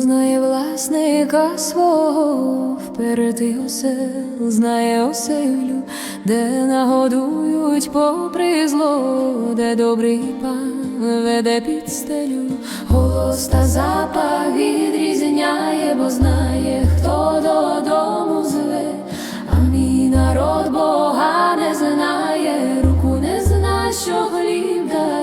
знає власника свого, впереди осел, знає оселю, де нагодують попри зло, де добрий пан веде під стелю, голос запах відрізняє, бо знає, хто додому зве, а мій народ Бога не знає, руку не зна, що хліб дає,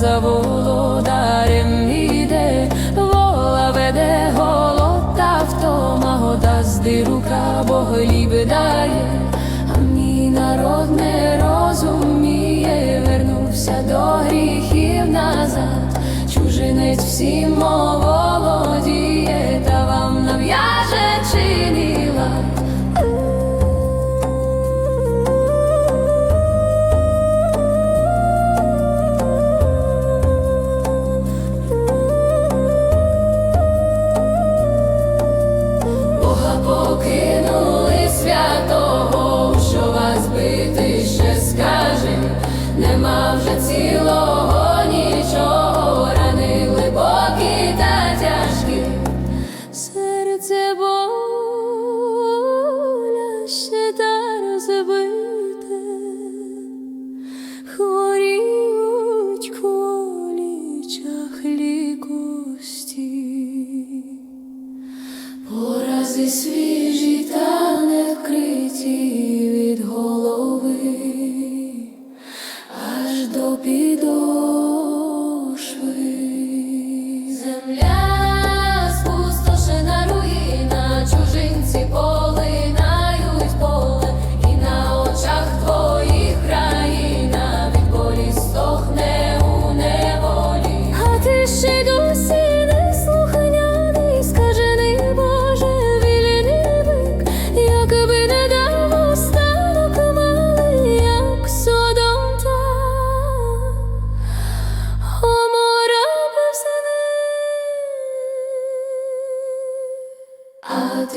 за володарем іде, вола веде голод та втома, года зди рука, бо хліб дає, а мій народ не розуміє, вернувся до гріхів назад, чужинець всім володіє, покинули святого, що вас бити ще скаже, нема вже цілого нічого, рани глибокі та тяжкі, серце боляще та розбите, хворіють колі чахлі кості. Порази свіжі та не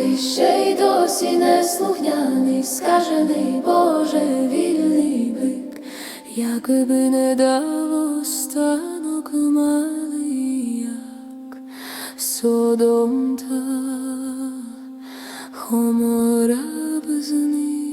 ти ще й досі не слухняний, скажений Боже, вільний бик, якби не дав останок малий, як Содом та хомора б них.